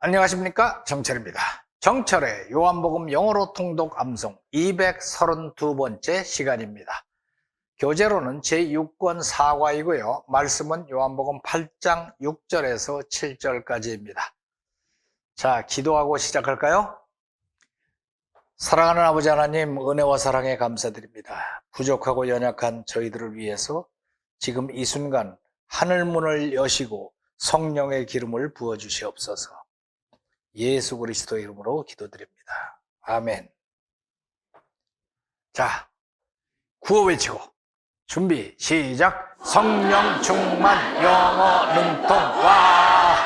안녕하십니까 정철입니다. 정철의 요한복음 영어로 통독 암송 232번째 시간입니다. 교재로는 제6권 4과이고요. 말씀은 요한복음 8장 6절에서 7절까지입니다. 자, 기도하고 시작할까요? 사랑하는 아버지 하나님, 은혜와 사랑에 감사드립니다. 부족하고 연약한 저희들을 위해서 지금 이 순간 하늘 문을 여시고 성령의 기름을 부어 주시옵소서. 예수 그리스도의 이름으로 기도드립니다. 아멘. 자, 구호 외치고 준비 시작. 성령 충만 영어 능통 와.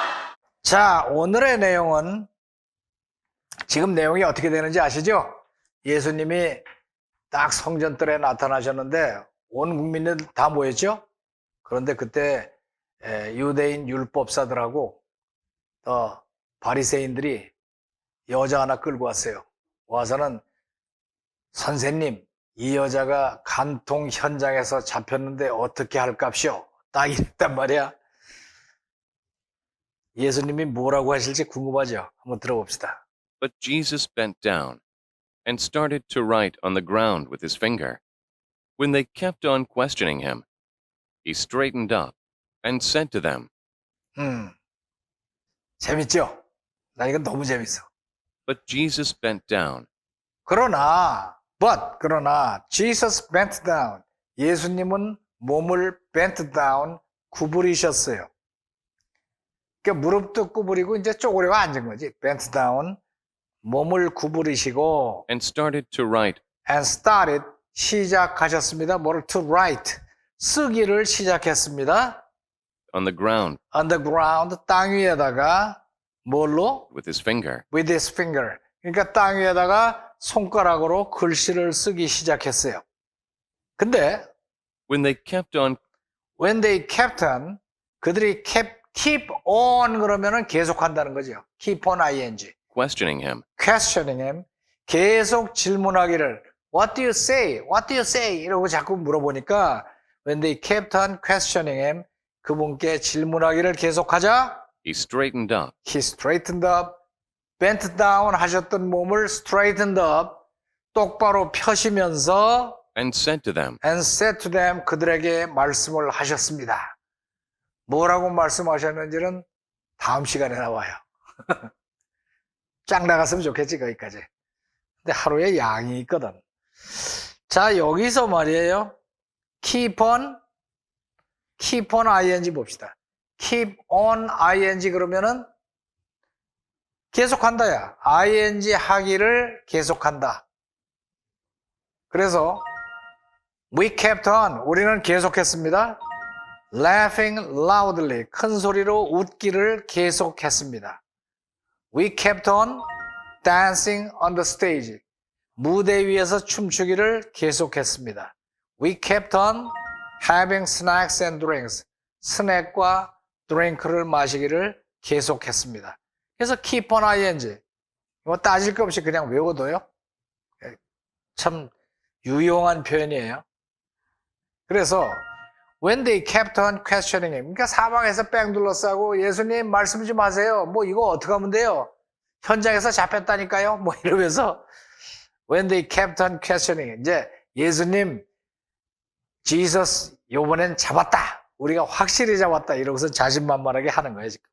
자, 오늘의 내용은 지금 내용이 어떻게 되는지 아시죠? 예수님이 딱 성전뜰에 나타나셨는데 온 국민들 다 모였죠? 그런데 그때 에, 유대인 율법사들하고 또 바리새인들이 여자 하나 끌고 왔어요. 와서는 선생님, 이 여자가 간통 현장에서 잡혔는데 어떻게 할 값이오? 딱 이랬단 말이야. 예수님이 뭐라고 하실지 궁금하죠? 한번 들어봅시다. But Jesus bent down and started to write on the ground with his finger. When they kept on questioning him, he straightened up and said to them, 음, 재밌죠? 나 이건 너무 재밌어. But Jesus bent down 그러나, but, 그러나, Jesus bent down. 예수님은 몸을 bent down, 구부리셨어요. 그러니까 무릎도 구부리고 이제 쪼그려 앉은 거지. bent down. 몸을 구부리시고, and started to write and started, 시작하셨습니다. 뭐를 to write. 쓰기를 시작했습니다. on the ground on the ground, 땅 위에다가, 뭘로? with his finger. with his finger. 그러니까 땅 위에다가 손가락으로 글씨를 쓰기 시작했어요. 근데 When they kept on when they kept on 그들이 kept, keep on 그러면은 계속한다는 거죠. keep on ing. questioning him, questioning him 계속 질문하기를 what do you say? what do you say? 이러고 자꾸 물어보니까 when they kept on questioning him 그분께 질문하기를 계속하자 he straightened up He straightened up, bent down 하셨던 몸을 straightened up, 똑바로 펴시면서 and said to them, and said to them 그들에게 말씀을 하셨습니다. 뭐라고 말씀하셨는지는 다음 시간에 나와요. 짱 나갔으면 좋겠지 거기까지. 근데 하루에 양이 있거든. 자 여기서 말이에요. keep on, keep on ing 봅시다. Keep on ing 그러면은 계속한다야. ing 하기를 계속한다. 그래서 we kept on 우리는 계속했습니다. laughing loudly 큰 소리로 웃기를 계속했습니다. We kept on dancing on the stage 무대 위에서 춤추기를 계속했습니다. We kept on having snacks and drinks 스낵과 드링크를 마시기를 계속했습니다. 그래서 keep on ing 이거 따질 것 없이 그냥 외워둬요. 예, 참 유용한 표현이에요. 그래서 when they kept on questioning him 그러니까 사방에서 뺑 둘러싸고 예수님 말씀 좀 하세요. 뭐 이거 어떻게 하면 돼요? 현장에서 잡혔다니까요. 뭐 이러면서 when they kept on questioning 이제 예수님 Jesus 요번엔 잡았다. 우리가 확실히 잡았다. 이러고서 자신만만하게 하는 거예요, 지금.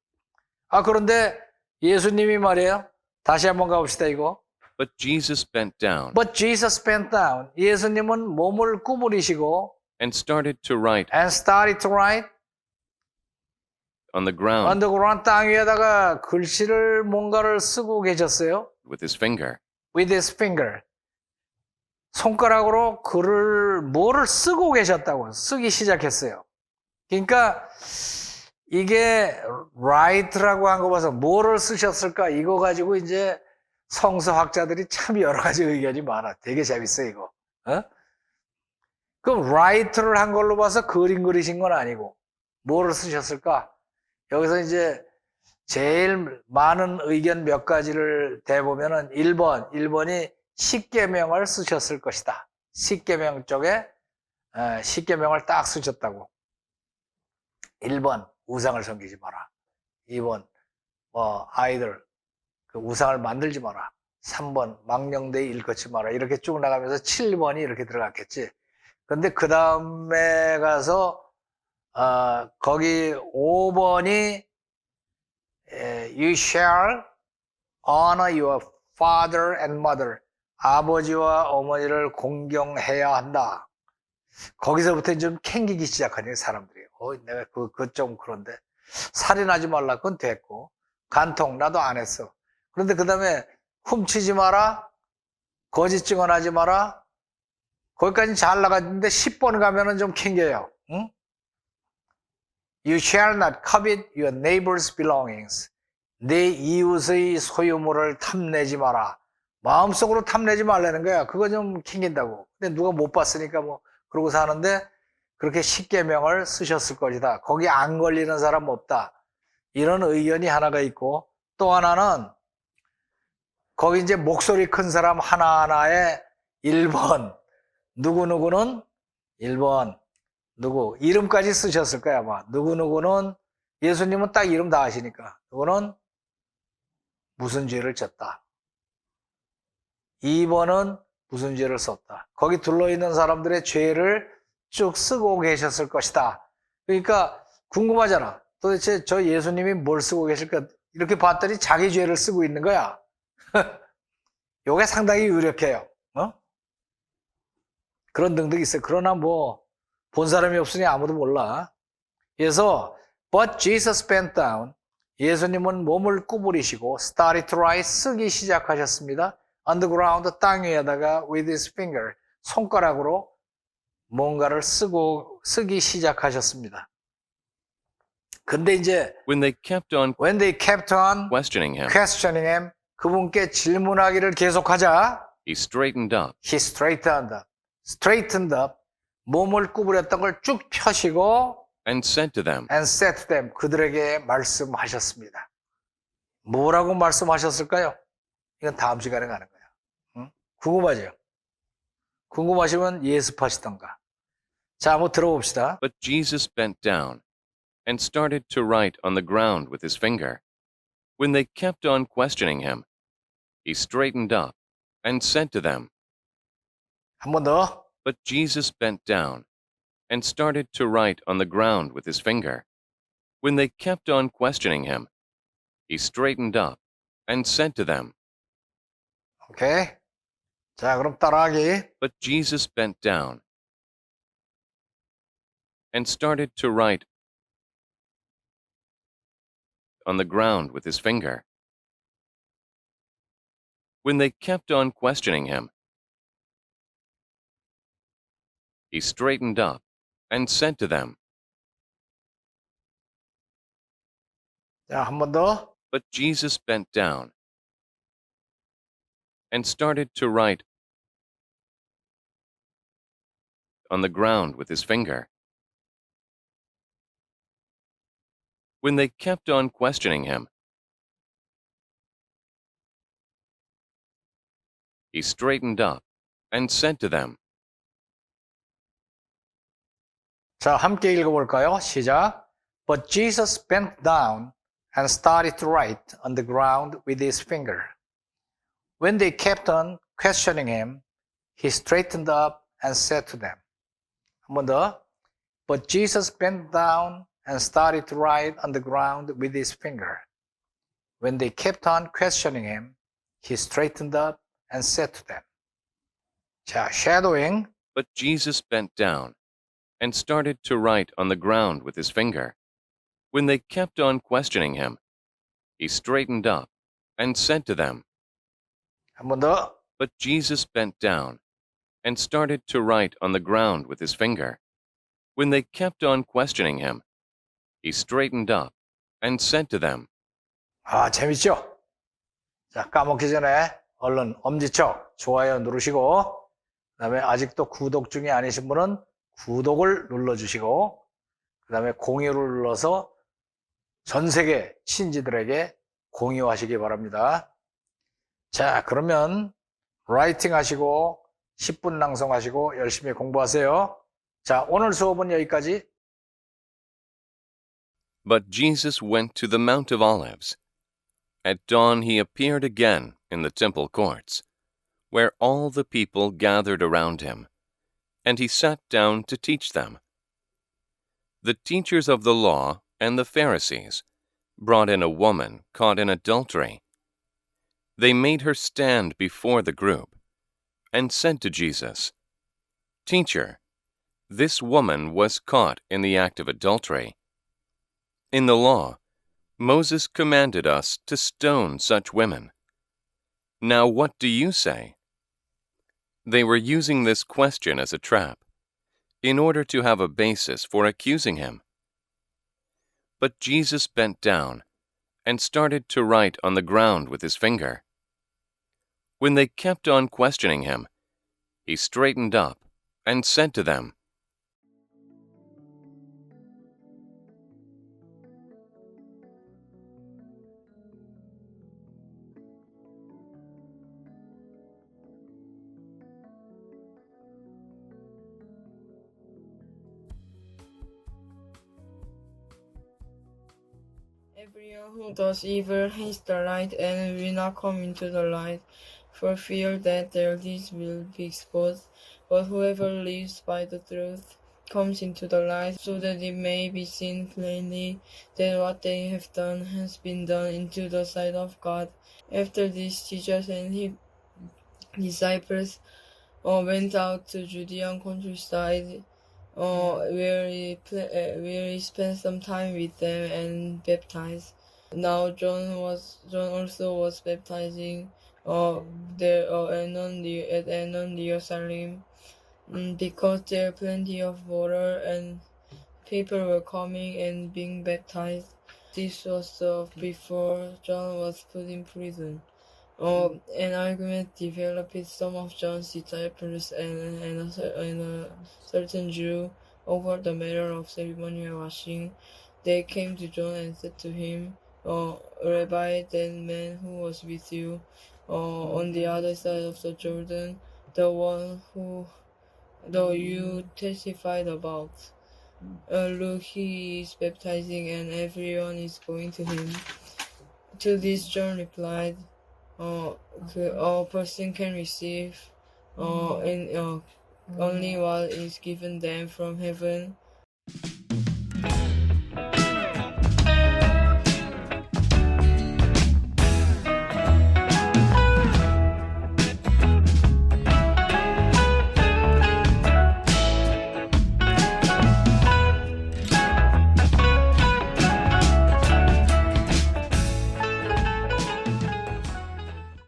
아, 그런데 예수님이 말이에요. 다시 한번 가봅시다, 이거. but Jesus bent down But Jesus bent down. 예수님은 몸을 구부리시고 and started to write and started to write on the ground 언더그라운드 땅 위에다가 글씨를 뭔가를 쓰고 계셨어요. with his finger. With his finger. 손가락으로 글을 뭐를 쓰고 계셨다고 쓰기 시작했어요. 그러니까 이게 write라고 한 거 봐서 뭐를 쓰셨을까 이거 가지고 이제 성서학자들이 참 여러 가지 의견이 많아. 되게 재밌어 이거. 어? 그럼 write를 한 걸로 봐서 그림 그리신 건 아니고 뭐를 쓰셨을까? 여기서 이제 제일 많은 의견 몇 가지를 대보면은 1번, 1번이 십계명을 쓰셨을 것이다. 십계명 쪽에 에, 십계명을 딱 쓰셨다고. 1번 우상을 섬기지 마라. 2번 뭐 아이들 그 우상을 만들지 마라. 3번 망령되이 일컫지 마라. 이렇게 쭉 나가면서 7번이 이렇게 들어갔겠지. 근데 그 다음에 가서 어, 거기 5번이 You shall honor your father and mother. 아버지와 어머니를 공경해야 한다. 거기서부터 좀 캥기기 시작하네 사람들이. 어, 내가 그, 그 좀 그런데. 살인하지 말라, 그건 됐고. 간통, 나도 안 했어. 그런데 그 다음에 훔치지 마라, 거짓 증언하지 마라, 거기까지 잘 나갔는데 10번 가면은 좀 캥겨요. 응? You shall not covet your neighbor's belongings. 내 이웃의 소유물을 탐내지 마라. 마음속으로 탐내지 말라는 거야. 그거 좀 캥긴다고. 근데 누가 못 봤으니까 뭐 그러고 사는데 그렇게 십계명을 쓰셨을 것이다. 거기 안 걸리는 사람 없다. 이런 의견이 하나가 있고 또 하나는 거기 이제 목소리 큰 사람 하나하나에 1번 누구누구는 1번 누구 이름까지 쓰셨을 거야 아마 누구누구는 예수님은 딱 이름 다 아시니까 누구는 무슨 죄를 졌다 2번은 무슨 죄를 썼다 거기 둘러있는 사람들의 죄를 쭉 쓰고 계셨을 것이다 그러니까 궁금하잖아 도대체 저 예수님이 뭘 쓰고 계실까 이렇게 봤더니 자기 죄를 쓰고 있는 거야 요게 상당히 유력해요 어? 그런 등등이 있어요 그러나 뭐 본 사람이 없으니 아무도 몰라. 그래서 But Jesus bent down. 예수님은 몸을 구부리시고 started to write 쓰기 시작하셨습니다. On the ground 땅 위에다가 with his finger 손가락으로 뭔가를 쓰고 쓰기 시작하셨습니다. 근데 이제 When they kept on when they kept on questioning him, questioning him 그분께 질문하기를 계속하자 he straightened up he straightened up. straightened up. 몸을 구부렸던 걸 쭉 펴시고 and said to them, and said to them 그들에게 말씀하셨습니다. 뭐라고 말씀하셨을까요? 이건 다음 시간에 가는. 응? 궁금하죠? 궁금하시면 예습하시던가. 자, 한번 들어봅시다. But Jesus bent down and started to write on the ground with his finger. When they kept on questioning him, he straightened up and said to them, 한 번 더. But Jesus bent down and started to write on the ground with his finger. When they kept on questioning him, he straightened up and said to them, 오 But Jesus bent down and started to write on the ground with his finger. When they kept on questioning him, he straightened up and said to them, But Jesus bent down and started to write on the ground with his finger. When they kept on questioning him, he straightened up and said to them, 자, 함께 읽어볼까요? 시작. But Jesus bent down and started to write on the ground with his finger. When they kept on questioning him, he straightened up and said to them. 한 번 더. But Jesus bent down and started to write on the ground with his finger. When they kept on questioning him, he straightened up and said to them. 자, shadowing. But Jesus bent down and started to write on the ground with his finger. When they kept on questioning him, he straightened up and said to them, 한 번 더. But Jesus bent down and started to write on the ground with his finger. When they kept on questioning him, he straightened up and said to them, 아, 재밌죠? 자, 까먹기 전에 얼른 엄지척 좋아요 누르시고, 그 다음에 아직도 구독 중이 아니신 분은 구독을 눌러 주시고, 그 다음에 공유를 눌러서 전 세계 친지들에게 공유하시기 바랍니다. 자, 그러면 라이팅 하시고 10분 낭송하시고 열심히 공부하세요. 자, 오늘 수업은 여기까지. But Jesus went to the Mount of Olives. At dawn he appeared again in the temple courts, where all the people gathered around him, and he sat down to teach them. The teachers of the law and the Pharisees brought in a woman caught in adultery. They made her stand before the group and said to Jesus, Teacher, this woman was caught in the act of adultery. In the law, Moses commanded us to stone such women. Now what do you say? They were using this question as a trap, in order to have a basis for accusing him. But Jesus bent down and started to write on the ground with his finger. When they kept on questioning him, he straightened up and said to them, Everyone who does evil hates the light and will not come into the light, for fear that their deeds will be exposed. But whoever lives by the truth comes into the light, so that it may be seen plainly that what they have done has been done into the sight of God. After this, Jesus and his disciples uh, went out to Judean countryside uh, where he uh, where he spent some time with them and baptized. Now John was John also was baptizing there uh, Anon at Salim, mm, because there are plenty of water and people were coming and being baptized. This was uh, before John was put in prison. Uh, an argument developed some of John's disciples and, and, a, and a certain Jew over the matter of ceremonial washing. They came to John and said to him, uh, Rabbi, that man who was with you uh, on the other side of the Jordan, the one who though you testified about. Uh, look, he is baptizing and everyone is going to him. To this, John replied, uh, the- a person can receive uh, in, only what is given them from heaven.